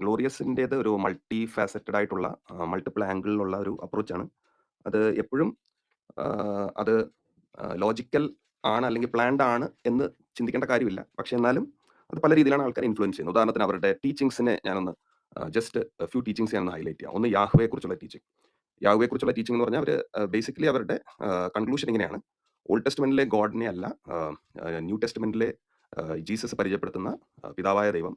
ഗ്ലോറിയസിന്റേത് ഒരു multi faceted ആയിട്ടുള്ള multiple ആംഗിളിലുള്ള ഒരു അപ്രോച്ചാണ്. അത് എപ്പോഴും അത് ലോജിക്കൽ ആണ് അല്ലെങ്കിൽ പ്ലാൻഡ് ആണ് എന്ന് ചിന്തിക്കേണ്ട കാര്യമില്ല. പക്ഷെ എന്നാലും അത് പല രീതിയിലാണ് ആൾക്കാർ ഇൻഫ്ലുവൻസ് ചെയ്യുന്നത്. ഉദാഹരണത്തിന് അവരുടെ ടീച്ചിങ്സിനെ ഞാനൊന്ന് ജസ്റ്റ് ഫ്യൂ ടീച്ചിങ്സ് ഞാനൊന്ന് ഹൈലൈറ്റ് ചെയ്യാം. ഒന്ന് യാഹുവെ കുറിച്ചുള്ള ടീച്ചിങ്. യാഹുവെ കുറിച്ചുള്ള ടീച്ചിങ് എന്ന് പറഞ്ഞാൽ അവർ ബേസിക്കലി അവരുടെ കൺക്ലൂഷൻ ഇങ്ങനെയാണ്. ഓൾഡ് ടെസ്റ്റ്മെന്റിലെ ഗോഡിനെ അല്ല ന്യൂ ടെസ്റ്റ്മെന്റിലെ ജീസസ് പരിചയപ്പെടുത്തുന്ന പിതാവായ ദൈവം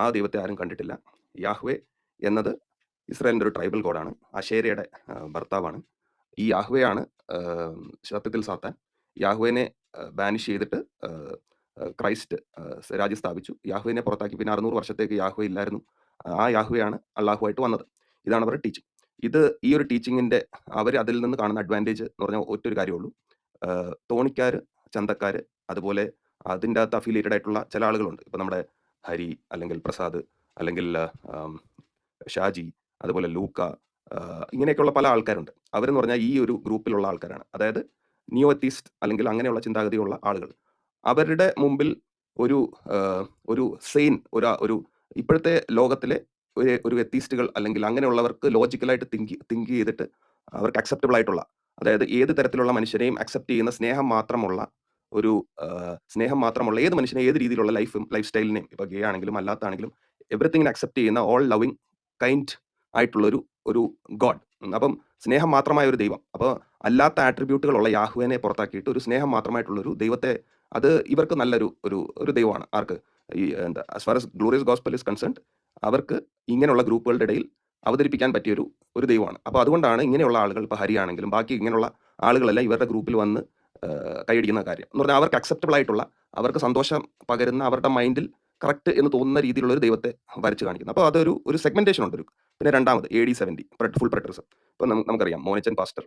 ആ ദൈവത്തെ ആരും കണ്ടിട്ടില്ല. യാഹ്വേ എന്നത് ഇസ്രായേലിന്റെ ഒരു ട്രൈബൽ ഗോഡാണ് അഷേരയുടെ ഭർത്താവാണ്. ഈ യാഹ്വയാണ് ശത്രുത്തിൽ സാത്താൻ. യാഹ്വേനെ ബാനിഷ് ചെയ്തിട്ട് ക്രൈസ്റ്റ് രാജ്യം സ്ഥാപിച്ചു. യാഹ്വേനെ പുറത്താക്കി. പിന്നെ അറുന്നൂറ് വർഷത്തേക്ക് യാഹ്വേ ഇല്ലായിരുന്നു. ആ യാഹ്വയാണ് അള്ളാഹുവായിട്ട് വന്നത്. ഇതാണ് അവരുടെ ടീച്ചിങ് ഇത് ഈ ഒരു ടീച്ചിങ്ങിന്റെ അവർ അതിൽ നിന്ന് കാണുന്ന അഡ്വാന്റേജ് എന്ന് പറഞ്ഞാൽ ഒറ്റൊരു കാര്യമുള്ളൂ. തോണിക്കാർ ചന്തക്കാർ അതുപോലെ അതിന്റെ അകത്ത് അഫിലിയേറ്റഡ് ആയിട്ടുള്ള ചില ആളുകളുണ്ട്. ഇപ്പം നമ്മുടെ ഹരി അല്ലെങ്കിൽ പ്രസാദ് അല്ലെങ്കിൽ ഷാജി അതുപോലെ ലൂക്ക ഇങ്ങനെയൊക്കെയുള്ള പല ആൾക്കാരുണ്ട്. അവരെന്ന് പറഞ്ഞാൽ ഈ ഒരു ഗ്രൂപ്പിലുള്ള ആൾക്കാരാണ്. അതായത് നിയോ എത്തീസ്റ്റ് അല്ലെങ്കിൽ അങ്ങനെയുള്ള ചിന്താഗതിയുള്ള ആളുകൾ. അവരുടെ മുമ്പിൽ ഒരു ഒരു സെയിൻ ഒരു ഒരു ഇപ്പോഴത്തെ ലോകത്തിലെ ഒരു ഒരു എത്തീസ്റ്റുകൾ അല്ലെങ്കിൽ അങ്ങനെയുള്ളവർക്ക് ലോജിക്കലായിട്ട് തിങ്ക് തിങ്ക് ചെയ്തിട്ട് അവർക്ക് അക്സെപ്റ്റബിൾ ആയിട്ടുള്ള അതായത് ഏത് തരത്തിലുള്ള മനുഷ്യരെയും അക്സെപ്റ്റ് ചെയ്യുന്ന സ്നേഹം മാത്രമുള്ള ഒരു സ്നേഹം മാത്രമുള്ള ഏത് മനുഷ്യനെ ഏത് രീതിയിലുള്ള ലൈഫും ലൈഫ് സ്റ്റൈലിനെയും ഇപ്പോൾ ഗേ ആണെങ്കിലും അല്ലാത്താണെങ്കിലും എവറിത്തിങ്ങിനെ അക്സെപ്റ്റ് ചെയ്യുന്ന ഓൾ ലവിങ് കൈൻഡ് ആയിട്ടുള്ള ഒരു ഒരു ഗോഡ് അപ്പം സ്നേഹം മാത്രമായ ഒരു ദൈവം. അപ്പോൾ അല്ലാത്ത ആട്രിബ്യൂട്ടുകളുള്ള യാഹുവിനെ പുറത്താക്കിയിട്ട് ഒരു സ്നേഹം മാത്രമായിട്ടുള്ള ഒരു ദൈവത്തെ അത് ഇവർക്ക് നല്ലൊരു ഒരു ഒരു ദൈവമാണ്. ആർക്ക്? ഈ എന്താ far as glorious gospel is concerned അവർക്ക് ഇങ്ങനെയുള്ള ഗ്രൂപ്പുകളുടെ ഇടയിൽ അവതരിപ്പിക്കാൻ പറ്റിയൊരു ഒരു ദൈവമാണ്. അപ്പോൾ അതുകൊണ്ടാണ് ഇങ്ങനെയുള്ള ആളുകൾ ഇപ്പോൾ ഹരിയാണെങ്കിലും ബാക്കി ഇങ്ങനെയുള്ള ആളുകളെല്ലാം ഇവരുടെ ഗ്രൂപ്പിൽ വന്ന് കൈയടിക്കുന്ന കാര്യം. എന്ന് പറഞ്ഞാൽ അവർക്ക് അക്സെപ്റ്റബിൾ ആയിട്ടുള്ള അവർക്ക് സന്തോഷം പകരുന്ന അവരുടെ മൈൻഡിൽ കറക്റ്റ് എന്ന് തോന്നുന്ന രീതിയിലുള്ള ഒരു ദൈവത്തെ വരച്ച് കാണിക്കുന്നു. അപ്പോൾ അതൊരു ഒരു സെഗ്മെന്റേഷൻ ഉണ്ട് ഒരു. പിന്നെ രണ്ടാമത് A D seventy full preterism ഇപ്പം നമുക്കറിയാം Monichan pastor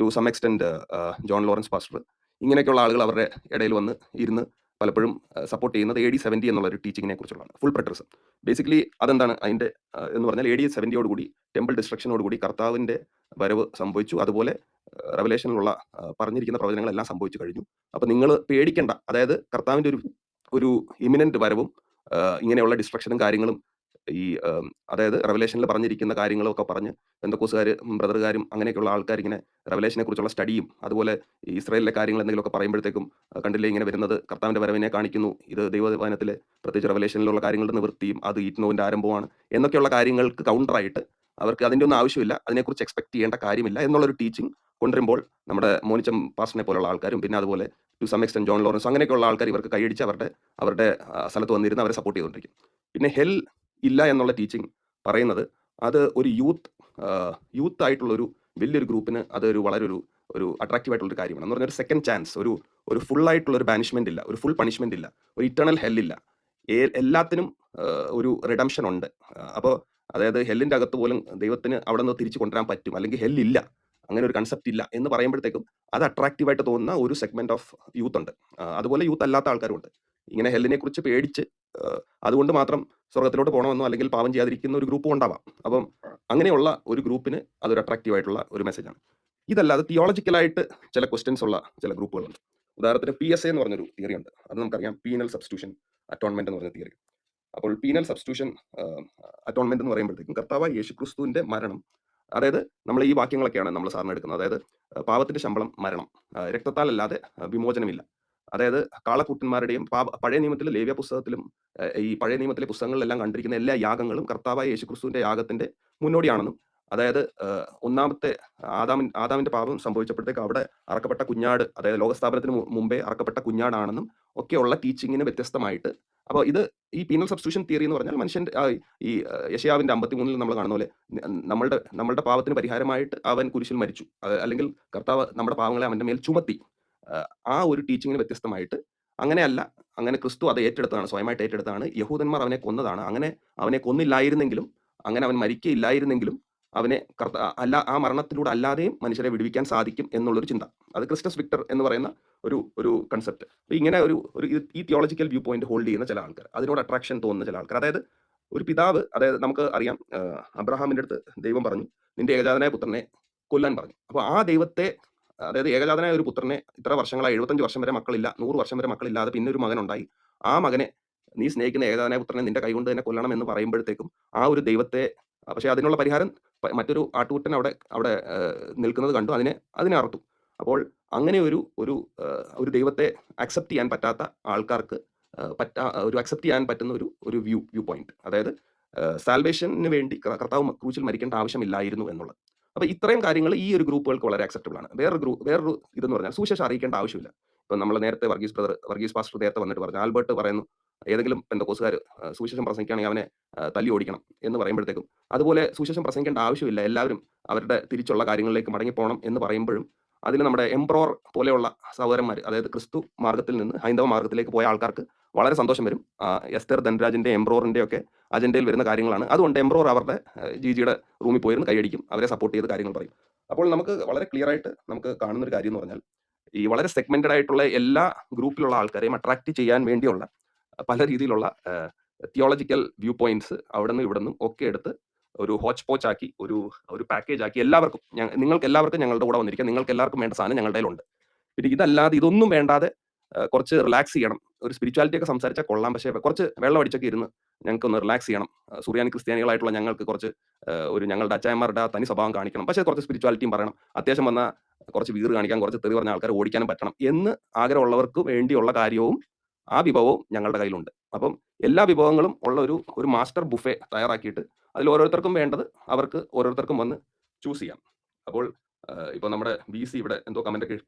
to some extent John Lawrence pastor ഇങ്ങനെയൊക്കെയുള്ള ആളുകൾ അവരുടെ ഇടയിൽ വന്ന് ഇരുന്ന് പലപ്പോഴും സപ്പോർട്ട് ചെയ്യുന്നത് എ ഡി സെവന്റി എന്നുള്ള ഒരു ടീച്ചിങ്ങിനെ കുറിച്ചുള്ളതാണ്. ഫുൾ പ്രട്ടർസ് ബേസിക്കലി അതെന്താണ്? അതിന്റെ എന്ന് പറഞ്ഞാൽ എ ഡി സെവന്റിയോട് കൂടി ടെമ്പിൾ ഡിസ്ട്രക്ഷനോട് കൂടി കർത്താവിന്റെ വരവ് സംഭവിച്ചു. അതുപോലെ റെവലേഷനിലുള്ള പറഞ്ഞിരിക്കുന്ന പ്രവചനങ്ങളെല്ലാം സംഭവിച്ചു കഴിഞ്ഞു. അപ്പോൾ നിങ്ങൾ പേടിക്കേണ്ട. അതായത് കർത്താവിന്റെ ഒരു ഒരു ഇമിനന്റ് വരവും ഇങ്ങനെയുള്ള ഡിസ്ട്രക്ഷനും കാര്യങ്ങളും ഈ അതായത് റെവലേഷനിൽ പറഞ്ഞിരിക്കുന്ന കാര്യങ്ങളൊക്കെ പറഞ്ഞ് എന്തൊക്കോസുകാർ ബ്രദറുകാരും അങ്ങനെയൊക്കെയുള്ള ആൾക്കാർ ഇങ്ങനെ റെവലേഷനെ കുറിച്ചുള്ള സ്റ്റഡിയും അതുപോലെ ഇസ്രായേലിലെ കാര്യങ്ങൾ എന്തെങ്കിലുമൊക്കെ പറയുമ്പോഴത്തേക്കും കണ്ടില്ലേ ഇങ്ങനെ വരുന്നത് കർത്താവിന്റെ വരവിനെ കാണിക്കുന്നു. ഇത് ദൈവവചനത്തിലെ പ്രത്യേകിച്ച് റെവലേഷനിലുള്ള കാര്യങ്ങളുടെ നിവൃത്തിയും അത് ഈറ്റ്നോവിന്റെ ആരംഭമാണ് എന്നൊക്കെയുള്ള കാര്യങ്ങൾക്ക് കൗണ്ടറായിട്ട് അവർക്ക് അതിന്റെ ഒന്നും ആവശ്യമില്ല. അതിനെക്കുറിച്ച് എക്സ്പെക്ട് ചെയ്യേണ്ട കാര്യമില്ല എന്നുള്ളൊരു ടീച്ചിങ് കൊണ്ടുവരുമ്പോൾ നമ്മുടെ മോനിച്ചം പാസ്റ്റിനെ പോലുള്ള ആൾക്കാരും പിന്നെ അതുപോലെ to some extent John Lawrence അങ്ങനെയൊക്കെയുള്ള ആൾക്കാർ ഇവർക്ക് കൈയടിച്ച് അവരുടെ അവരുടെ സ്ഥലത്ത് വന്നിരുന്ന് അവരെ സപ്പോർട്ട് ചെയ്തുകൊണ്ടിരിക്കും. പിന്നെ ഹെൽ ഇല്ല എന്നുള്ള ടീച്ചിങ് പറയുന്നത് അത് ഒരു യൂത്ത് യൂത്ത് ആയിട്ടുള്ള ഒരു വലിയൊരു ഗ്രൂപ്പിന് അതൊരു വളരെ ഒരു ഒരു അട്രാക്റ്റീവ് ആയിട്ടുള്ള കാര്യമാണ്. എന്ന് പറഞ്ഞാൽ ഒരു സെക്കൻഡ് ചാൻസ് ഒരു ഒരു ഫുൾ ആയിട്ടുള്ള ഒരു ബാനിഷ്മെന്റ് ഇല്ല ഒരു ഫുൾ പണിഷ്മെന്റ് ഇല്ല ഒരു ഇറ്റേണൽ ഹെല്ലില്ല എല്ലാത്തിനും ഒരു റിഡംഷൻ ഉണ്ട്. അപ്പോൾ അതായത് ഹെല്ലിന്റെ അകത്ത് പോലും ദൈവത്തിന് അവിടെ നിന്ന് തിരിച്ചു കൊണ്ടുവരാൻ പറ്റും. അല്ലെങ്കിൽ ഹെല്ലില്ല അങ്ങനെ ഒരു കൺസെപ്റ്റ് ഇല്ല എന്ന് പറയുമ്പോഴത്തേക്കും അത് അട്രാക്റ്റീവ് ആയിട്ട് തോന്നുന്ന ഒരു സെഗ്മെന്റ് ഓഫ് യൂത്ത് ഉണ്ട്. അതുപോലെ യൂത്ത് അല്ലാത്ത ആൾക്കാരുണ്ട് ഇങ്ങനെ ഹെല്ലിനെ കുറിച്ച് പേടിച്ച് അതുകൊണ്ട് മാത്രം സ്വർഗത്തിലോട്ട് പോകണമെന്നോ അല്ലെങ്കിൽ പാവം ചെയ്യാതിരിക്കുന്ന ഒരു ഗ്രൂപ്പും ഉണ്ടാവാം. അപ്പം അങ്ങനെയുള്ള ഒരു ഗ്രൂപ്പിന് അതൊരു അട്രാക്റ്റീവ് ആയിട്ടുള്ള ഒരു മെസ്സേജാണ് ഇതല്ലാതെ തിയോളജിക്കലായിട്ട് ചില ക്വസ്റ്റ്യൻസ് ഉള്ള ചില ഗ്രൂപ്പുകളുണ്ട്. ഉദാഹരണത്തിന് പി എസ് എ എന്ന് പറഞ്ഞൊരു തിയറി ഉണ്ട്. അത് നമുക്കറിയാം. പീനൽ സബ്സ്റ്റിറ്റ്യൂഷൻ അറ്റോൺമെന്റ് എന്ന് പറഞ്ഞ തിയറി അപ്പോൾ പീനൽ സബ്സ്റ്റിറ്റ്യൂഷൻ അറ്റോൺമെന്റ് എന്ന് പറയുമ്പോഴത്തേക്കും കർത്താവ് യേശുക്രിസ്തുവിന്റെ മരണം അതായത് നമ്മൾ ഈ വാക്യങ്ങളൊക്കെയാണ് നമ്മൾ സാറിന് എടുക്കുന്നത്. അതായത് പാപത്തിന്റെ ശമ്പളം മരണം രക്തത്താൽ അല്ലാതെ വിമോചനമില്ല. അതായത് കാളക്കൂട്ടന്മാരുടെയും പഴയ നിയമത്തിലെ ലേവ്യ പുസ്തകത്തിലും ഈ പഴയ നിയമത്തിലെ പുസ്തകങ്ങളിലെല്ലാം കണ്ടിരിക്കുന്ന എല്ലാ യാഗങ്ങളും കർത്താവായ യേശുക്രിസ്തുവിന്റെ യാഗത്തിന്റെ മുന്നോടിയാണെന്നും അതായത് ഒന്നാമത്തെ ആദാമിൻ ആദാമിന്റെ പാപം സംഭവിച്ചപ്പോഴത്തേക്ക് അവിടെ അറക്കപ്പെട്ട കുഞ്ഞാട് അതായത് ലോകസ്ഥാപനത്തിന് മുമ്പേ അറക്കപ്പെട്ട കുഞ്ഞാടാണെന്നും ഒക്കെയുള്ള ടീച്ചിങ്ങിന് വ്യത്യസ്തമായിട്ട് അപ്പോൾ ഇത് ഈ പീനൽ സബ്സ്റ്റിറ്റ്യൂഷൻ തിയറി എന്ന് പറഞ്ഞാൽ മനുഷ്യൻ ഈ യശയാവിന്റെ അമ്പത്തി മൂന്നിൽ നമ്മൾ കാണുന്ന പോലെ നമ്മളുടെ നമ്മളുടെ പാവത്തിന് പരിഹാരമായിട്ട് അവൻ കുരിശിൽ മരിച്ചു. അല്ലെങ്കിൽ കർത്താവ് നമ്മുടെ പാവങ്ങളെ അവന്റെ മേൽ ചുമത്തി. ആ ഒരു ടീച്ചിങ്ങിന് വ്യത്യസ്തമായിട്ട് അങ്ങനെയല്ല അങ്ങനെ ക്രിസ്തു അത് ഏറ്റെടുത്തതാണ് സ്വയമായിട്ട് ഏറ്റെടുത്താണ് യഹൂദന്മാർ അവനെ കൊന്നതാണ്. അങ്ങനെ അവനെ കൊന്നില്ലായിരുന്നെങ്കിലും അങ്ങനെ അവൻ മരിക്കയില്ലായിരുന്നെങ്കിലും അവനെ കർത്ത അല്ല ആ മരണത്തിലൂടെ അല്ലാതെയും മനുഷ്യരെ വിടുവിക്കാൻ സാധിക്കും എന്നുള്ളൊരു ചിന്ത. അത് ക്രിസ്റ്റസ് വിക്ടർ എന്ന് പറയുന്ന ഒരു ഒരു കൺസെപ്റ്റ് അപ്പോൾ ഇങ്ങനെ ഒരു ഒരു ഈ തിയോളജിക്കൽ വ്യൂ പോയിന്റ് ഹോൾഡ് ചെയ്യുന്ന ചില ആൾക്കാർ അതിനോട് അട്രാക്ഷൻ തോന്നുന്ന ചില ആൾക്കാർ. അതായത് ഒരു പിതാവ് അതായത് നമുക്ക് അറിയാം അബ്രഹാമിന്റെ അടുത്ത് ദൈവം പറഞ്ഞു നിന്റെ ഏകജാതനായ പുത്രനെ കൊല്ലാൻ പറഞ്ഞു. അപ്പോൾ ആ ദൈവത്തെ അതായത് ഏകജാതനായ ഒരു പുത്രനെ ഇത്ര വർഷങ്ങളായി എഴുപത്തഞ്ച് വർഷം വരെ മക്കളില്ല നൂറ് വർഷം വരെ മക്കളില്ലാതെ പിന്നെ ഒരു മകനുണ്ടായി. ആ മകനെ നീ സ്നേഹിക്കുന്ന ഏകജാതനായ പുത്രനെ നിന്റെ കൈകൊണ്ട് തന്നെ കൊല്ലണം എന്ന് പറയുമ്പോഴത്തേക്കും ആ ഒരു ദൈവത്തെ പക്ഷേ അതിനുള്ള പരിഹാരം മറ്റൊരു ആട്ടുകുട്ടൻ അവിടെ അവിടെ നിൽക്കുന്നത് കണ്ടു. അതിനെ അതിനെ അറുത്തു. അപ്പോൾ അങ്ങനെ ഒരു ഒരു ഒരു ദൈവത്തെ അക്സെപ്റ്റ് ചെയ്യാൻ പറ്റാത്ത ആൾക്കാർക്ക് പറ്റ ഒരു അക്സെപ്റ്റ് ചെയ്യാൻ പറ്റുന്ന ഒരു ഒരു വ്യൂ വ്യൂ പോയിന്റ് അതായത് സാൽവേഷന് വേണ്ടി കർത്താവ് ക്രൂച്ചിൽ മരിക്കേണ്ട ആവശ്യമില്ലായിരുന്നു എന്നുള്ളത്. അപ്പോൾ ഇത്രയും കാര്യങ്ങൾ ഈ ഒരു ഗ്രൂപ്പുകൾക്ക് വളരെ അക്സെപ്റ്റബിൾ ആണ്. വേറൊരു ഗ്രൂപ്പ് വേറൊരു ഇതെന്ന് പറഞ്ഞാൽ സുവിശേഷം അറിയിക്കേണ്ട ആവശ്യമില്ല. ഇപ്പം നമ്മൾ നേരത്തെ വർഗീസ് ബ്രദർ വർഗീസ് പാസ്റ്റർ നേരത്തെ വന്നിട്ട് പറഞ്ഞു ആൽബർട്ട് പറയുന്നു ഏതെങ്കിലും പെന്തക്കോസുകാർ സുവിശേഷം പ്രസംഗിക്കുകയാണെങ്കിൽ അവനെ തല്ലി ഓടിക്കണം എന്ന് പറയുമ്പോഴത്തേക്കും. അതുപോലെ സുവിശേഷം പ്രസംഗിക്കേണ്ട ആവശ്യമില്ല. എല്ലാവരും അവരുടെ തിരിച്ചുള്ള കാര്യങ്ങളിലേക്ക് മടങ്ങിപ്പോകണം എന്ന് പറയുമ്പോഴും അതിൽ നമ്മുടെ എംപ്രോർ പോലെയുള്ള സഹോദരന്മാർ അതായത് ക്രിസ്തു മാർഗത്തിൽ നിന്ന് ഹൈന്ദവ മാർഗത്തിലേക്ക് പോയ ആൾക്കാർക്ക് വളരെ സന്തോഷം വരും. എസ്തർ ധനരാജിന്റെ എംബ്രോറിന്റെ ഒക്കെ അജണ്ടയിൽ വരുന്ന കാര്യങ്ങളാണ്. അതുകൊണ്ട് എംബ്രോർ അവരുടെ ജിജിയുടെ റൂമിൽ പോയിരുന്ന് കൈയടിക്കും അവരെ സപ്പോർട്ട് ചെയ്ത് കാര്യങ്ങൾ പറയും. അപ്പോൾ നമുക്ക് വളരെ ക്ലിയർ ആയിട്ട് നമുക്ക് കാണുന്ന ഒരു കാര്യം എന്ന് പറഞ്ഞാൽ ഈ വളരെ സെഗ്മെന്റഡ് ആയിട്ടുള്ള എല്ലാ ഗ്രൂപ്പിലുള്ള ആൾക്കാരെയും അട്രാക്ട് ചെയ്യാൻ വേണ്ടിയുള്ള പല രീതിയിലുള്ള തിയോളജിക്കൽ വ്യൂ പോയിന്റ്സ് അവിടെ നിന്ന് ഇവിടെ നിന്നും ഒക്കെ എടുത്ത് ഒരു ഹോച്ച് പോച്ച് ആക്കി ഒരു ഒരു പാക്കേജ് ആക്കി എല്ലാവർക്കും നിങ്ങൾക്ക് എല്ലാവർക്കും ഞങ്ങളുടെ കൂടെ വന്നിരിക്കാം. നിങ്ങൾക്ക് എല്ലാവർക്കും വേണ്ട സാധനം ഞങ്ങളുടെ കയ്യിലുണ്ട്. പിന്നെ ഇതല്ലാതെ ഇതൊന്നും വേണ്ടാതെ കുറച്ച് റിലാക്സ് ചെയ്യണം. ഒരു സ്പിരിച്വാലിറ്റി ഒക്കെ സംസാരിച്ചാൽ കൊള്ളാം. പക്ഷേ കുറച്ച് വെള്ളം അടിച്ചൊക്കെ ഇരുന്ന് ഞങ്ങൾക്ക് ഒന്ന് റിലാക്സ് ചെയ്യണം സൂര്യാനി ക്രിസ്ത്യാനികളായിട്ടുള്ള ഞങ്ങൾക്ക് കുറച്ച് ഒരു ഞങ്ങളുടെ അച്ചായന്മാരുടെ ആ തനി സ്വഭാവം കാണിക്കണം. പക്ഷേ കുറച്ച് സ്പിരിച്വാലിറ്റിയും പറയണം. അത്യാവശ്യം വന്ന കുറച്ച് വീറ് കാണിക്കാൻ കുറച്ച് തെറി പറഞ്ഞ ആൾക്കാർ ഓടിക്കാനും പറ്റണം എന്ന് ആഗ്രഹമുള്ളവർക്ക് വേണ്ടിയുള്ള കാര്യവും ആ വിഭവവും ഞങ്ങളുടെ കയ്യിലുണ്ട്. അപ്പം എല്ലാ വിഭവങ്ങളും ഉള്ള ഒരു ഒരു മാസ്റ്റർ ബുഫെ തയ്യാറാക്കിയിട്ട് അതിൽ ഓരോരുത്തർക്കും വേണ്ടത് അവർക്ക് ഓരോരുത്തർക്കും വന്ന് ചൂസ് ചെയ്യാം. അപ്പോൾ ഇപ്പോൾ നമ്മുടെ ബി സി ഇവിടെ എന്തോ കമന്റ് ഒക്കെ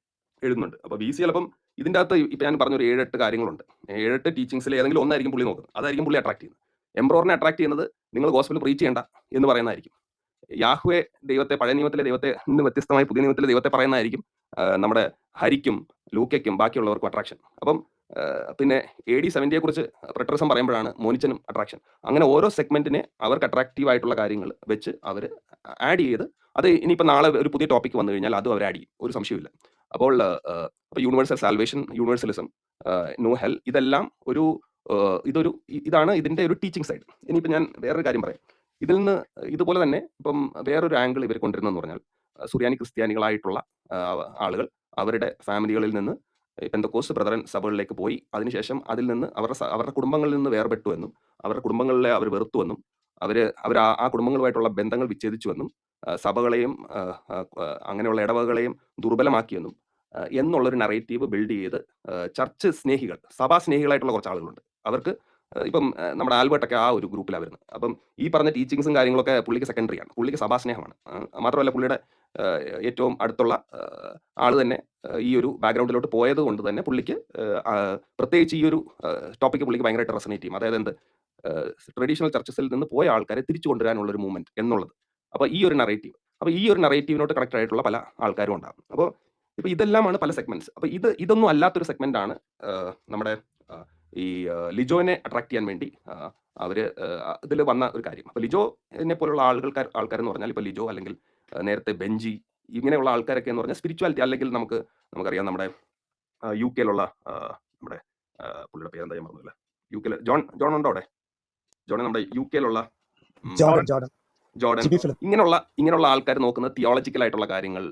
എഴുതുന്നുണ്ട്. അപ്പോൾ ബി സി ചിലപ്പം ഇതിന്റെ അകത്ത് ഇപ്പം ഞാൻ പറഞ്ഞൊരു ഏഴെട്ട് കാര്യങ്ങളുണ്ട്. ഏഴെട്ട് ടീച്ചിങ്സിൽ ഏതെങ്കിലും ഒന്നായിരിക്കും പുള്ളി നോക്കുന്നത്. അതായിരിക്കും പുള്ളി അട്രാക്ട് ചെയ്യുന്നത്. എംബ്രോറിനെ അട്രാക്ട് ചെയ്യുന്നത് നിങ്ങൾ ഗോസ്പൽ പ്രീച്ച് ചെയ്യേണ്ട എന്ന് പറയുന്നതായിരിക്കും. യാഹുവെ ദൈവത്തെ പഴയ നിയമത്തിലെ ദൈവത്തെ നിന്ന് വ്യത്യസ്തമായി പുതിയ നിയമത്തിലെ ദൈവത്തെ പറയുന്നതായിരിക്കും നമ്മുടെ ഹരിക്കും ലൂക്കയ്ക്കും ബാക്കിയുള്ളവർക്കും അട്രാക്ഷൻ അപ്പം പിന്നെ എ ഡി സെവന്റിയെ കുറിച്ച് പ്രിട്ടറിസം പറയുമ്പോഴാണ് മോനിച്ചനും അട്രാക്ഷൻ അങ്ങനെ ഓരോ സെഗ്മെന്റിനെ അവർക്ക് അട്രാക്റ്റീവ് ആയിട്ടുള്ള കാര്യങ്ങൾ വെച്ച് അവർ ആഡ് ചെയ്ത് അത് ഇനിയിപ്പോൾ നാളെ ഒരു പുതിയ ടോപ്പിക് വന്നു കഴിഞ്ഞാൽ അതും അവർ ആഡ് ചെയ്യും. ഒരു സംശയമില്ല അപ്പോൾ അപ്പോൾ universal salvation universalism no hell ഇതെല്ലാം ഒരു ഇതൊരു ഇതാണ് ഇതിന്റെ ഒരു ടീച്ചിങ് സൈഡ് ഇനിയിപ്പോൾ ഞാൻ വേറൊരു കാര്യം പറയാം. ഇതിൽ നിന്ന് ഇതുപോലെ തന്നെ ഇപ്പം വേറൊരു ആംഗിൾ ഇവർ കൊണ്ടുവരുന്നതെന്ന് പറഞ്ഞാൽ സുറിയാനി ക്രിസ്ത്യാനികളായിട്ടുള്ള ആളുകൾ അവരുടെ ഫാമിലികളിൽ നിന്ന് പെന്തക്കോസ് ബ്രദറൻ സഭകളിലേക്ക് പോയി. അതിനുശേഷം അതിൽ നിന്ന് അവരുടെ അവരുടെ കുടുംബങ്ങളിൽ നിന്ന് വേർപെട്ടു എന്നും അവരുടെ കുടുംബങ്ങളിലെ അവർ വെറുത്തുവെന്നും അവർ അവർ ആ കുടുംബങ്ങളുമായിട്ടുള്ള ബന്ധങ്ങൾ വിച്ഛേദിച്ചുവെന്നും സഭകളെയും അങ്ങനെയുള്ള ഇടവകളെയും ദുർബലമാക്കിയെന്നും എന്നുള്ള എന്നുള്ളൊരു നറേറ്റീവ് ബിൽഡ് ചെയ്ത് ചർച്ച് സ്നേഹികൾ സഭാ സ്നേഹികളായിട്ടുള്ള കുറച്ച് ആളുകളുണ്ട്. അവർക്ക് ഇപ്പം നമ്മുടെ ആൽബർട്ടൊക്കെ ആ ഒരു ഗ്രൂപ്പിലാണ് വരുന്നത്. അപ്പം ഈ പറഞ്ഞ ടീച്ചിങ്സും കാര്യങ്ങളൊക്കെ പുള്ളിക്ക് സെക്കൻഡറി ആണ്. പുള്ളിക്ക് സഭാസ്നേഹമാണ് സ്നേഹമാണ്. മാത്രമല്ല പുള്ളിയുടെ ഏറ്റവും അടുത്തുള്ള ആൾ തന്നെ ഈ ഒരു ബാക്ക്ഗ്രൗണ്ടിലോട്ട് പോയത് കൊണ്ട് തന്നെ പുള്ളിക്ക് പ്രത്യേകിച്ച് ഈ ഒരു ടോപ്പിക്ക് പുള്ളിക്ക് ഭയങ്കരമായിട്ട് റെസനേറ്റ് ചെയ്യും. അതായത് എന്ത് ട്രഡീഷണൽ ചർച്ചസിൽ നിന്ന് പോയ ആൾക്കാരെ തിരിച്ചു കൊണ്ടുവരാനുള്ള ഒരു മൂവ്മെന്റ് എന്നുള്ളത്. അപ്പോൾ ഈ ഒരു നറേറ്റീവ് അപ്പോൾ ഈ ഒരു നറേറ്റീവിനോട്ട് കണക്ട് ആയിട്ടുള്ള പല ആൾക്കാരും ഉണ്ടാകും. അപ്പോൾ ഇപ്പോൾ ഇതെല്ലാമാണ് പല സെഗ്മെന്റ്സ് അപ്പോൾ ഇത് ഇതൊന്നും അല്ലാത്തൊരു സെഗ്മെന്റ് ആണ് നമ്മുടെ ഈ ലിജോനെ അട്രാക്ട് ചെയ്യാൻ വേണ്ടി അവർ ഇതിൽ വന്ന ഒരു കാര്യം. അപ്പോൾ ലിജോനെ പോലുള്ള ആളുകൾക്കാർ ആൾക്കാരെന്ന് പറഞ്ഞാൽ ഇപ്പോൾ ലിജോ അല്ലെങ്കിൽ നേരത്തെ ബെഞ്ചി ഇങ്ങനെയുള്ള ആൾക്കാരൊക്കെ എന്ന് പറഞ്ഞാൽ സ്പിരിച്വാലിറ്റി അല്ലെങ്കിൽ നമുക്ക് നമുക്കറിയാം നമ്മുടെ യു കെയിലുള്ള നമ്മുടെ പുള്ളിയുടെ പേരെന്താ ഞാൻ പറഞ്ഞില്ല യു കെ ജോൺ ജോൺ ഉണ്ടോ അവിടെ? ജോൺ നമ്മുടെ യു കെയിലുള്ള ജോർഡൻ ഇങ്ങനെയുള്ള ഇങ്ങനെയുള്ള ആൾക്കാർ നോക്കുന്നത് തിയോളജിക്കൽ ആയിട്ടുള്ള കാര്യങ്ങൾ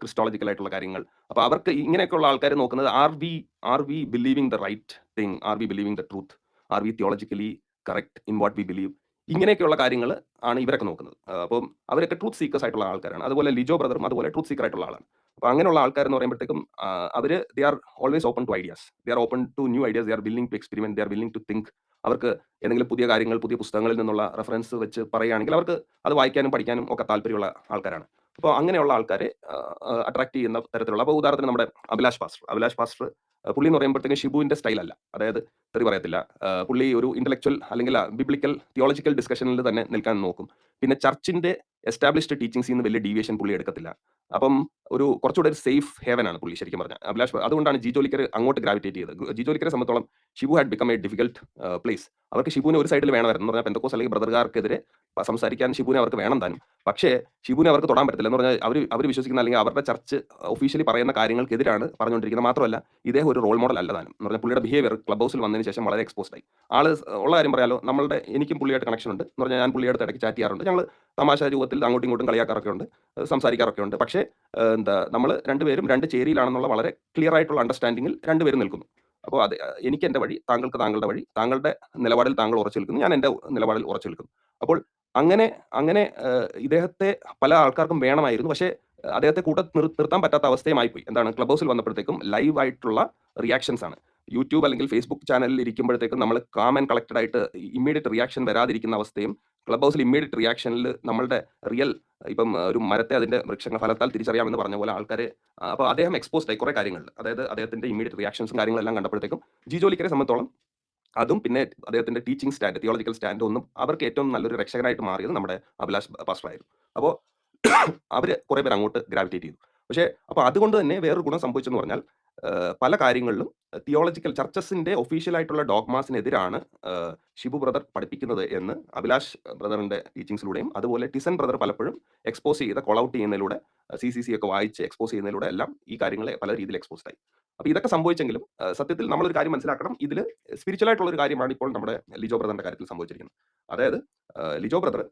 ക്രിസ്റ്റോളജിക്കൽ ആയിട്ടുള്ള കാര്യങ്ങൾ. അപ്പൊ അവർക്ക് ഇങ്ങനെയൊക്കെയുള്ള ആൾക്കാർ നോക്കുന്നത് are we are we believing the right thing are we believing the truth are we theologically correct in what we believe ഇങ്ങനെയൊക്കെയുള്ള കാര്യങ്ങൾ ആണ് ഇവരൊക്കെ നോക്കുന്നത്. അപ്പം അവരൊക്കെ ട്രൂത്ത് സീക്കേഴ്സ് ആയിട്ടുള്ള ആൾക്കാരാണ്. അതുപോലെ ലിജോ ബ്രദറും അതുപോലെ ട്രൂത്ത് സീക്കർ ആയിട്ടുള്ള ആളാണ്. അപ്പോൾ അങ്ങനെയുള്ള ആൾക്കാർ എന്ന് പറയുമ്പോഴത്തേക്കും അവർ they are always open to ideas they are open to new ideas they are willing to experiment they are willing to think അവർക്ക് എന്തെങ്കിലും പുതിയ കാര്യങ്ങൾ പുതിയ പുസ്തകങ്ങളിൽ നിന്നുള്ള റെഫറൻസ് വെച്ച് പറയുകയാണെങ്കിൽ അവർക്ക് അത് വായിക്കാനും പഠിക്കാനും ഒക്കെ താല്പര്യമുള്ള ആൾക്കാരാണ്. അപ്പോൾ അങ്ങനെയുള്ള ആൾക്കാരെ അട്രാക്ട് ചെയ്യുന്ന തരത്തിലുള്ള അപ്പോൾ ഉദാഹരണത്തിന് നമ്മുടെ അഭിലാഷ് പാസ്റ്റർ. അഭിലാഷ് പാസ്റ്റർ പുള്ളി എന്ന് പറയുമ്പോഴത്തേക്കും ഷിബുവിന്റെ സ്റ്റൈൽ അല്ല. അതായത് തെറി പറയത്തില്ല. പുള്ളി ഒരു ഇന്റലക്ച്വൽ അല്ലെങ്കിൽ ബിബ്ലിക്കൽ തിയോളജിക്കൽ ഡിസ്കഷനിൽ തന്നെ നിൽക്കാൻ നോക്കും. പിന്നെ ചർച്ചിന്റെ എസ്റ്റാബ്ലിഷ്ഡ് ടീച്ചിങ്സിൽ നിന്ന് വലിയ ഡീവിയേഷൻ പുള്ളി എടുക്കത്തില്ല. അപ്പം ഒരു കുറച്ചുകൂടെ ഒരു സേഫ് ഹേവൻ ആണ് പുള്ളി ശരിക്കും പറഞ്ഞാൽ അഭിലാഷ് അതുകൊണ്ടാണ് ജി ജോലിക്കർ അങ്ങോട്ട് ഗ്രാവിറ്റേറ്റ് ചെയ്തത്. ജി ജോലിക്കരെ സംബന്ധിച്ചോളം Shibu had become a difficult place അവർക്ക് ഷിബുവിനെ ഒരു സൈഡിൽ വേണമായിരുന്നു പറഞ്ഞാൽ പെന്തക്കോസ് അല്ലെങ്കിൽ ബ്രദർകാർക്കെതിരെ സംസാരിക്കാൻ ഷിബുവിനെ അവർക്ക് വേണം താനും. പക്ഷേ ഷിബുവിനെ അവർക്ക് തൊടാൻ പറ്റത്തില്ല. എന്ന് പറഞ്ഞാൽ അവർ അവർ വിശ്വസിക്കുന്ന അല്ലെങ്കിൽ അവരുടെ ചർച്ച് ഒഫീഷ്യലി പറയുന്ന കാര്യങ്ങൾക്കെതിരാണ് പറഞ്ഞുകൊണ്ടിരിക്കുന്നത്. മാത്രമല്ല ഇദ്ദേഹം ഒരു റോൾ മോഡൽ അല്ല താനും. എന്ന് പറഞ്ഞാൽ പുള്ളിയുടെ ബിഹേവിയർ ക്ലബ് ഹൗസിൽ വന്നതിന് ശേഷം വളരെ എക്സ്പോസ്ഡ് ആയി. ആൾ ഉള്ള കാര്യം പറയാലോ നമ്മളുടെ എനിക്കും പുള്ളിയായിട്ട് കണക്ഷൻ ഉണ്ട്. എന്ന് പറഞ്ഞാൽ ഞാൻ പുള്ളിയുടെ ഇടയ്ക്ക് ചാറ്റ് ചെയ്യാറുണ്ട്. ഞങ്ങൾ തമാശ രൂപത്തിൽ അങ്ങോട്ടും ഇങ്ങോട്ടും കളിയാക്കാറൊക്കെ ഉണ്ട് സംസാരിക്കാറൊക്കെ ഉണ്ട്. പക്ഷേ എന്താ നമ്മൾ രണ്ടുപേരും രണ്ട് ചേരിയിലാണെന്നുള്ള വളരെ ക്ലിയർ ആയിട്ടുള്ള അണ്ടർസ്റ്റാൻഡിങ്ങിൽ രണ്ടുപേരും നിൽക്കുന്നു. അപ്പോൾ അത് എനിക്ക് എന്റെ വഴി താങ്കൾക്ക് താങ്കളുടെ വഴി താങ്കളുടെ നിലപാടിൽ താങ്കൾ ഉറച്ചു നിൽക്കുന്നു ഞാൻ എന്റെ നിലപാടിൽ ഉറച്ചു നിൽക്കുന്നു. അപ്പോൾ അങ്ങനെ അങ്ങനെ ഇദ്ദേഹത്തെ പല ആൾക്കാർക്കും വേണമായിരുന്നു. പക്ഷേ അദ്ദേഹത്തെ നിർ നിർത്താൻ പറ്റാത്ത അവസ്ഥയുമായിപ്പോയി. എന്താണ് ക്ലബ് ഹൗസിൽ വന്നപ്പോഴത്തേക്കും ലൈവ് ആയിട്ടുള്ള റിയാക്ഷൻസ് ആണ്. യൂട്യൂബ് അല്ലെങ്കിൽ ഫേസ്ബുക്ക് ചാനലിൽ ഇരിക്കുമ്പോഴത്തേക്കും നമ്മൾ കാം ആൻഡ് കളക്റ്റഡ് ആയിട്ട് ഇമ്മീഡിയറ്റ് റിയാക്ഷൻ വരാതിരിക്കുന്ന അവസ്ഥയും ക്ലബ് ഹൗസിൽ ഇമ്മീഡിയറ്റ് റിയാക്ഷനിൽ നമ്മളുടെ റിയൽ ഇപ്പം ഒരു മരത്തെ അതിന്റെ വൃക്ഷങ്ങൾ ഫലത്താൽ തിരിച്ചറിയാമെന്ന് പറഞ്ഞ പോലെ ആൾക്കാർ അപ്പോൾ അദ്ദേഹം എക്സ്പോസ്ഡ് ആയി കുറേ കാര്യങ്ങളിൽ. അതായത് അദ്ദേഹത്തിന്റെ ഇമ്മീഡിയറ്റ് റിയാക്ഷൻസും കാര്യങ്ങളെല്ലാം കണ്ടപ്പോഴത്തേക്കും ജി ജോലിക്കരെ സംബന്ധിച്ചോളം അതും പിന്നെ അദ്ദേഹത്തിന്റെ ടീച്ചിങ് സ്റ്റാൻഡ് തിയോളജിക്കൽ സ്റ്റാൻഡ് ഒന്നും അവർക്ക് ഏറ്റവും നല്ലൊരു രക്ഷകനായിട്ട് മാറിയത് നമ്മുടെ അഭിലാഷ് പാസ്റ്റർ ആയിരുന്നു അപ്പോൾ അവർ കുറേ പേർ അങ്ങോട്ട് ഗ്രാവിറ്റേറ്റ് ചെയ്തു. പക്ഷേ അപ്പോൾ അതുകൊണ്ട് തന്നെ വേറൊരു ഗുണം സംഭവിച്ചെന്ന് പറഞ്ഞാൽ പല കാര്യങ്ങളിലും തിയോളജിക്കൽ ചർച്ചസിന്റെ ഒഫീഷ്യൽ ആയിട്ടുള്ള ഡോഗ്മാസിനെതിരാണ് ഷിബു ബ്രദർ പഠിപ്പിക്കുന്നത് എന്ന് അഭിലാഷ് ബ്രദറിന്റെ ടീച്ചിങ്സിലൂടെയും അതുപോലെ ടിസൻ ബ്രദർ പലപ്പോഴും എക്സ്പോസ് ചെയ്ത കോൾ ഔട്ട് ചെയ്യുന്നതിലൂടെ സി സി സി ഒക്കെ വായിച്ച് എക്സ്പോസ് ചെയ്യുന്നതിലൂടെ എല്ലാം ഈ കാര്യങ്ങളെ പല രീതിയിൽ എക്സ്പോസ്ഡ് ആയി. അപ്പോൾ ഇതൊക്കെ സംഭവിച്ചെങ്കിലും ഏഹ്, സത്യത്തിൽ നമ്മളൊരു കാര്യം മനസ്സിലാക്കണം. ഇതിൽ സ്പിരിച്വൽ ആയിട്ടുള്ള ഒരു കാര്യമാണ് ഇപ്പോൾ നമ്മുടെ ലിജോ ബ്രദറിന്റെ കാര്യത്തിൽ സംഭവിച്ചിരിക്കുന്നത്. അതായത് ലിജോ ബ്രദർ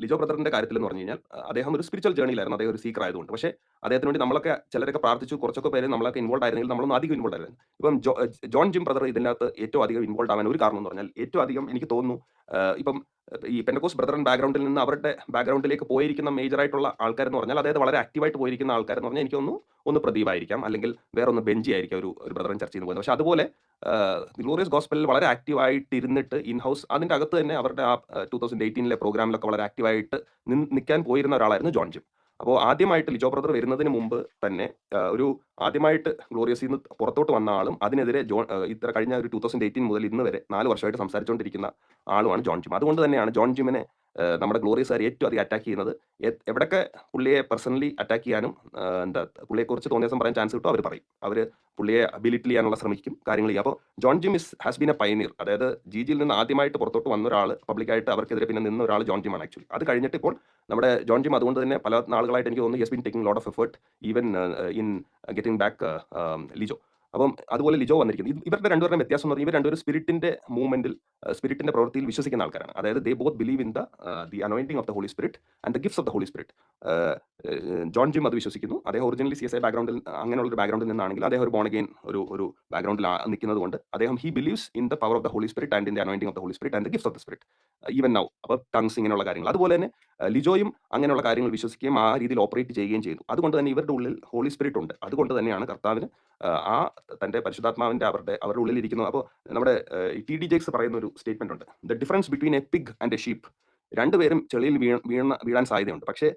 ലിജോ ബ്രദറിന്റെ കാര്യത്തിൽ എന്ന് പറഞ്ഞു കഴിഞ്ഞാൽ അദ്ദേഹം ഒരു സ്പിരിച്വൽ ജേണിയിലായിരുന്നു അദ്ദേഹം ഒരു സീക്കർ ആയതുകൊണ്ട്. പക്ഷേ അദ്ദേഹത്തിന് വേണ്ടി നമ്മളൊക്കെ ചിലരൊക്കെ പ്രാർത്ഥിച്ചു. കുറച്ചൊക്കെ പേര് നമ്മളൊക്കെ ഇൻവോൾവ് ആയിരുന്നെങ്കിൽ നമ്മളൊന്നും അധികം ഇൻവോൾവ് ആയിരുന്നു ഇപ്പം ജോൺ ജിം ബ്രദർ ഇതിനകത്ത് ഏറ്റവും അധികം ഇൻവോൾവ് ആവാൻ ഒരു കാരണം എന്ന് പറഞ്ഞാൽ ഏറ്റവും അധികം എനിക്ക് തോന്നുന്നു ഇപ്പം ഈ പെൻഡക്കോസ് ബ്രദറൻ ബാക്ക്ഗ്രൗണ്ടിൽ നിന്ന് അവരുടെ ബാക്ക്ഗ്രൗണ്ടിലേക്ക് പോയിരിക്കുന്ന മേജർ ആയിട്ടുള്ള ആൾക്കാരെന്ന് പറഞ്ഞാൽ അതായത് വളരെ ആക്റ്റീവായിട്ട് പോയിരിക്കുന്ന ആൾക്കാരെന്ന് പറഞ്ഞാൽ എനിക്ക് തോന്നുന്നു ഒന്ന് പ്രദീപായിരിക്കാം അല്ലെങ്കിൽ വേറെ ഒന്ന് ബെഞ്ചി ആയിരിക്കാം ഒരു ഒരു ബ്രദറൻ ചർച്ച ചെയ്യുന്നത് പക്ഷേ അതുപോലെ ഗ്ലോറിയസ് ഗോസ്പലിൽ വളരെ ആക്റ്റീവായിട്ട് ഇരുന്നിട്ട് ഇൻ ഹൗസ് അതിന്റെ അകത്ത് തന്നെ അവരുടെ ആ ടൂ തൗസൻഡ് എയ്റ്റീനിലെ പ്രോഗ്രാമിലൊക്കെ വളരെ ആക്റ്റീവായിട്ട് നിൽക്കാൻ പോയിരുന്ന ഒരാളായിരുന്നു ജോൺ ജിം. അപ്പോൾ ആദ്യമായിട്ട് ലിജോ ബ്രദർ വരുന്നതിന് മുമ്പ് തന്നെ ഒരു ആദ്യമായിട്ട് ഗ്ലോറിയസിൽ നിന്ന് പുറത്തോട്ട് വന്ന ആളും അതിനെതിരെ ജോൺ ഇത്ര കഴിഞ്ഞ ഒരു ടൂ തൗസൻഡ് എയ്റ്റീൻ മുതൽ ഇന്ന് വരെ നാല് വർഷമായിട്ട് സംസാരിച്ചുകൊണ്ടിരിക്കുന്ന ആളുമാണ് ജോൺ ജിം. അതുകൊണ്ട് തന്നെയാണ് ജോൺ ജിമിനെ നമ്മുടെ ഗ്ലോറിയസ് സാർ ഏറ്റവും അധികം അറ്റാക്ക് ചെയ്യുന്നത്? എവിടെയൊക്കെ പുള്ളിയെ പേഴ്സണലി അറ്റാക്ക് ചെയ്യാനും എന്താ എന്താ പുള്ളിയെക്കുറിച്ച് തോന്നിയ ദിവസം പറയാൻ ചാൻസ് കിട്ടും അവർ പറയും. അവർ പുള്ളിയെ അബിലിറ്റി ചെയ്യാനുള്ള ശ്രമിക്കും കാര്യങ്ങൾ ചെയ്യും. അപ്പോൾ John Jim is has been a pioneer അതായത് ജി ജിയിൽ നിന്ന് ആദ്യമായിട്ട് പുറത്തോട്ട് വന്ന ഒരാൾ പബ്ലിക്കായിട്ട് അവർക്കെതിരെ പിന്നെ നിന്ന ഒരാൾ ജോൺ ജിമാണ് ആക്ച്വലി അത് കഴിഞ്ഞിട്ട് ഇപ്പോൾ നമ്മുടെ ജോൺ ജിം അതുകൊണ്ട് തന്നെ പല നാളുകളായിട്ട് എനിക്ക് തോന്നുന്നു yes been taking lot of effort even in getting back Lijo അപ്പം അതുപോലെ ലിജോ വന്നിരിക്കുന്നത് ഇവരുടെ രണ്ടുപേരുടെ വ്യത്യാസം എന്ന് പറഞ്ഞാൽ ഇവർ രണ്ടുപേരും സ്പിരിറ്റിന്റെ മൂവ്മെന്റിൽ സ്പിരിറ്റിന്റെ പ്രവൃത്തിയിൽ വിശ്വസിക്കുന്ന ആൾക്കാരാണ്. അതായത് they both believe in the the anointing of the Holy Spirit and the gifts of the Holy Spirit John Jim അത് വിശ്വസിക്കുന്നു. അദ്ദേഹം ഒറിജിനലി സി എസ് ഐ ബാക്ക്ഗ്രൗണ്ടിൽ അങ്ങനെയുള്ള ഒരു ബാക്ക്ഗ്രൗണ്ടിൽ നിന്നാണെങ്കിൽ അദ്ദേഹം ഒരു ബോണഗെയിൻ ഒരു ഒരു ബാക്ക്ഗ്രൗണ്ടിൽ നിൽക്കുന്നത് കൊണ്ട് അദ്ദേഹം he believes in the power of the Holy Spirit and in the anointing of the Holy Spirit and the gifts of the Spirit even now അപ്പോൾ ടങ്സ് ഇങ്ങനെയുള്ള കാര്യങ്ങൾ. അതുപോലെ തന്നെ ലിജോയും അങ്ങനെയുള്ള കാര്യങ്ങൾ വിശ്വസിക്കുകയും ആ രീതിയിൽ ഓപ്പറേറ്റ് ചെയ്യുകയും ചെയ്തു. അതുകൊണ്ട് തന്നെ ഇവരുടെ ഉള്ളിൽ ഹോളി സ്പിരിറ്റ് ഉണ്ട്. അതുകൊണ്ട് തന്നെയാണ് കർത്താവിന് ആ, തന്റെ പരിശുദ്ധാത്മാവിന്റെ അവരുടെ അവരുടെ ഉള്ളിൽ ഇരിക്കുന്നു അപ്പോൾ നമ്മുടെ ടി ഡി ജെക്സ് പറയുന്ന ഒരു സ്റ്റേറ്റ്മെന്റ് ഉണ്ട്. The difference between a pig and a sheep രണ്ടുപേരും ചെളിയിൽ വീണ വീണ വീഴാൻ സാധ്യതയുണ്ട്. പക്ഷേ